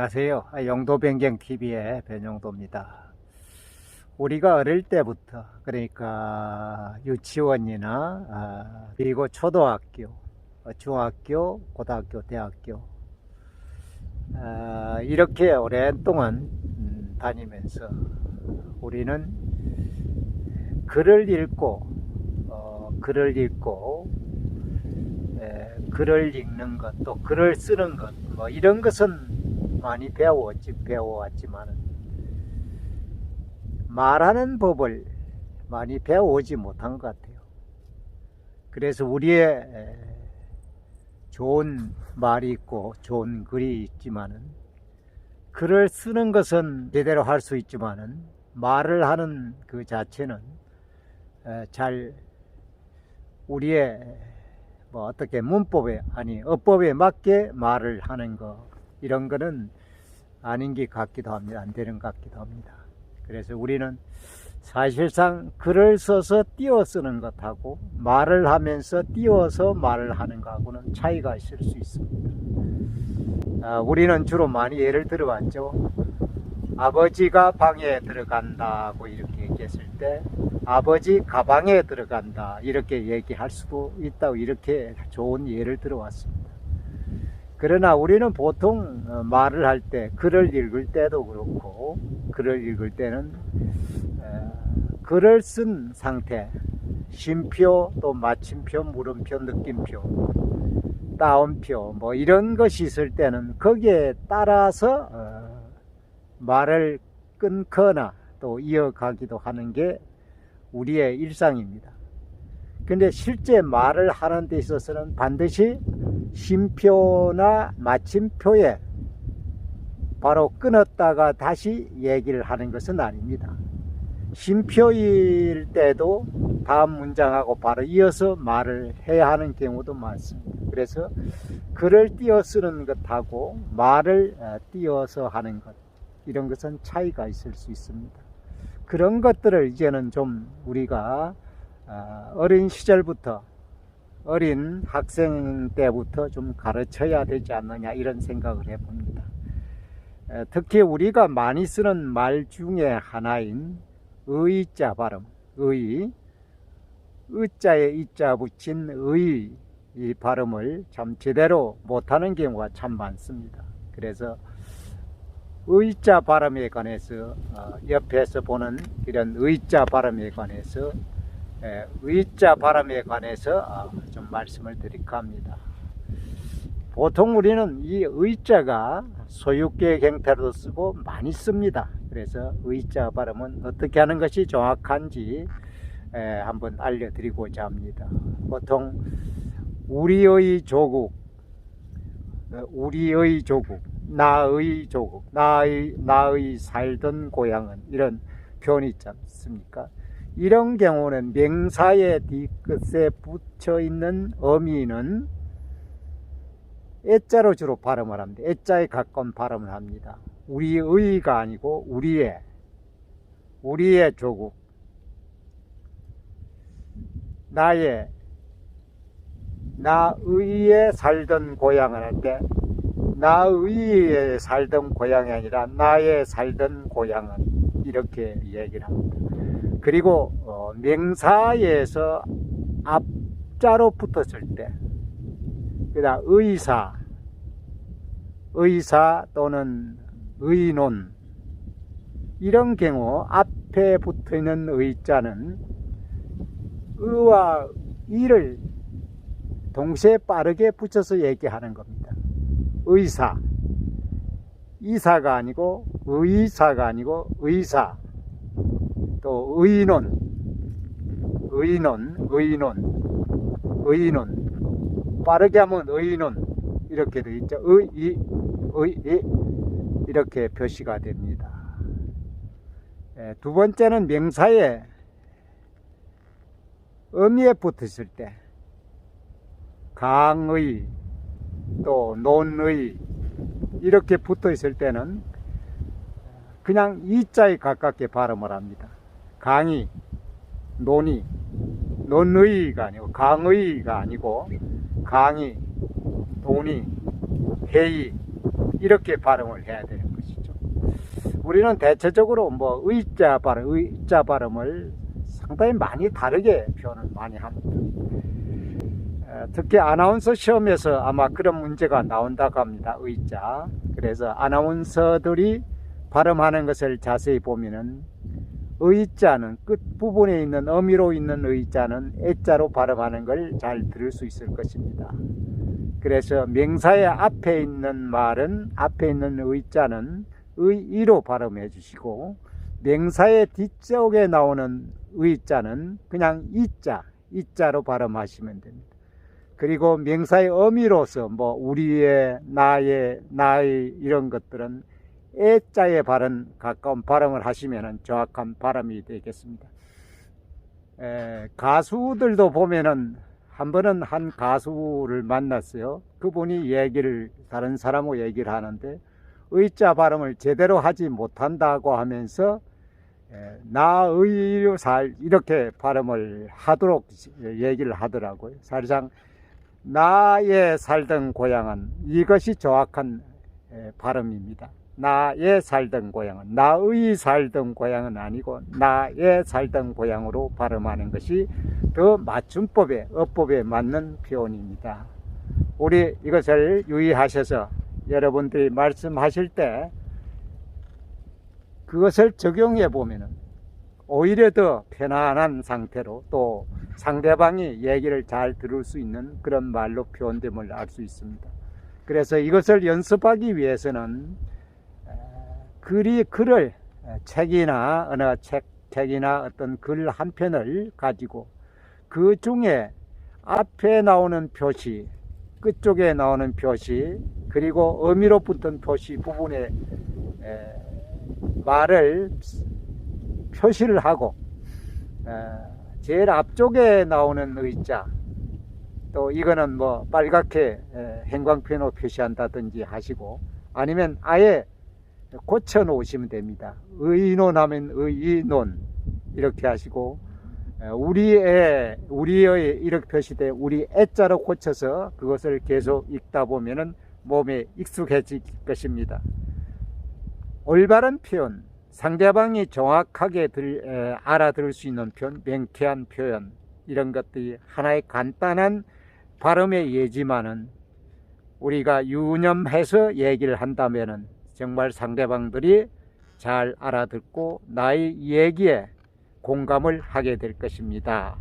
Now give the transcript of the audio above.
안녕하세요. 영도변경TV의 변영도입니다. 우리가 어릴 때부터, 그러니까 유치원이나, 아, 그리고 초등학교, 어, 중학교, 고등학교, 대학교, 아, 이렇게 오랫동안 음, 다니면서 우리는 글을 읽고, 어, 글을 읽고, 에, 글을 읽는 것, 또 글을 쓰는 것, 뭐 이런 것은 많이 배워왔지, 배워왔지만은 말하는 법을 많이 배워오지 못한 것 같아요. 그래서 우리의 에, 좋은 말이 있고 좋은 글이 있지만은 글을 쓰는 것은 제대로 할 수 있지만은 말을 하는 그 자체는 에, 잘 우리의 뭐 어떻게 문법에 아니 어법에 맞게 말을 하는 거 이런 거는 아닌 게 같기도 합니다. 안 되는 것 같기도 합니다. 그래서 우리는 사실상 글을 써서 띄어 쓰는 것하고 말을 하면서 띄어서 말을 하는 것하고는 차이가 있을 수 있습니다. 아, 우리는 주로 많이 예를 들어봤죠. 아버지가 방에 들어간다고 이렇게 얘기했을 때 아버지 가방에 들어간다 이렇게 얘기할 수도 있다고 이렇게 좋은 예를 들어왔습니다. 그러나 우리는 보통 어, 말을 할 때 글을 읽을 때도 그렇고 글을 읽을 때는 어, 글을 쓴 상태 쉼표 또 마침표 물음표 느낌표 따옴표 뭐 이런 것이 있을 때는 거기에 따라서 어, 말을 끊거나 또 이어가기도 하는 게 우리의 일상입니다. 근데 실제 말을 하는 데 있어서는 반드시 쉼표나 마침표에 바로 끊었다가 다시 얘기를 하는 것은 아닙니다. 쉼표일 때도 다음 문장하고 바로 이어서 말을 해야 하는 경우도 많습니다. 그래서 글을 띄어 쓰는 것하고 말을 어, 띄어서 하는 것 이런 것은 차이가 있을 수 있습니다. 그런 것들을 이제는 좀 우리가 아, 어린 시절부터 어린 학생 때부터 좀 가르쳐야 되지 않느냐 이런 생각을 해봅니다. 에, 특히 우리가 많이 쓰는 말 중에 하나인 의자 발음, 의, 의자에 이자 붙인 의, 이 발음을 참 제대로 못하는 경우가 참 많습니다. 그래서 의자 발음에 관해서 어, 옆에서 보는 이런 의자 발음에 관해서 에, 의자 발음에 관해서 어, 좀 말씀을 드릴까 합니다. 보통 우리는 이 의자가 소유격 형태로 쓰고 많이 씁니다. 그래서 의자 발음은 어떻게 하는 것이 정확한지 에, 한번 알려드리고자 합니다. 보통 우리의 조국, 어, 우리의 조국, 나의 조국, 나의, 나의 살던 고향은 이런 표현이 있지 않습니까? 이런 경우는 명사의 뒤끝에 붙여 있는 어미는 애자로 주로 발음을 합니다. 애자에 가까운 발음을 합니다. 우리의가 아니고 우리의, 우리의 조국, 나의, 나의에 살던 고향을 할 때 나의 살던 고향이 아니라 나의 살던 고향은 이렇게 얘기를 합니다. 그리고 어, 명사에서 앞자로 붙었을 때, 그다음 의사, 의사 또는 의논 이런 경우 앞에 붙어 있는 의자는 의와 이를 동시에 빠르게 붙여서 얘기하는 겁니다. 의사. 이사가 아니고 의사가 아니고 의사. 또 의논. 의논, 의논, 의논. 빠르게 하면 의논. 이렇게 되어 있죠. 의, 이, 의, 이. 이렇게 표시가 됩니다. 예, 두 번째는 명사에 의미에 붙었을 때 강의, 또 논의 이렇게 붙어 있을 때는 그냥 이자에 가깝게 발음을 합니다. 강의, 논의, 논의가 아니고 강의가 아니고 강의, 논의, 회의 이렇게 발음을 해야 되는 것이죠. 우리는 대체적으로 뭐 의자 발음, 의자 발음을 상당히 많이 다르게 표현을 많이 합니다. 에, 특히 아나운서 시험에서 아마 그런 문제가 나온다고 합니다. 의자. 그래서 아나운서들이 발음하는 것을 자세히 보면은 의자는 끝 부분에 있는 어미로 있는 의자는 애자로 발음하는 걸 잘 들을 수 있을 것입니다. 그래서 명사의 앞에 있는 말은 앞에 있는 의자는 의이로 발음해 주시고 명사의 뒤쪽에 나오는 의자는 그냥 이자, 이자로 발음하시면 됩니다. 그리고 명사의 어미로서 뭐 우리의 나의 나의 이런 것들은 애자에 발음 가까운 발음을 하시면 정확한 발음이 되겠습니다. 에, 가수들도 보면은 한 번은 한 가수를 만났어요. 그분이 얘기를 다른 사람하고 얘기를 하는데 의자 발음을 제대로 하지 못한다고 하면서 에, 나의로 살 이렇게 발음을 하도록 얘기를 하더라고요. 사실상 나의 살던 고향은 이것이 정확한 에, 발음입니다. 나의 살던 고향은 나의 살던 고향은 아니고 나의 살던 고향으로 발음하는 것이 더 맞춤법에 어법에 맞는 표현입니다. 우리 이것을 유의하셔서 여러분들이 말씀하실 때 그것을 적용해 보면은 오히려 더 편안한 상태로 또 상대방이 얘기를 잘 들을 수 있는 그런 말로 표현됨을 알 수 있습니다. 그래서 이것을 연습하기 위해서는 글이 글을 책이나 어느 책 책이나 어떤 글 한 편을 가지고 그 중에 앞에 나오는 표시, 끝쪽에 나오는 표시, 그리고 의미로 붙은 표시 부분에 에, 말을 표시를 하고 에, 제일 앞쪽에 나오는 의자 또 이거는 뭐 빨갛게 에, 행광펜으로 표시한다든지 하시고 아니면 아예 고쳐 놓으시면 됩니다. 의논하면 의논 이렇게 하시고 우리의 우리의 이렇게 표시돼 우리 애자로 고쳐서 그것을 계속 읽다 보면은 몸에 익숙해질 것입니다. 올바른 표현, 상대방이 정확하게 들, 에, 알아들을 수 있는 표현, 명쾌한 표현 이런 것들이 하나의 간단한 발음의 예지만은 우리가 유념해서 얘기를 한다면은 정말 상대방들이 잘 알아듣고 나의 얘기에 공감을 하게 될 것입니다.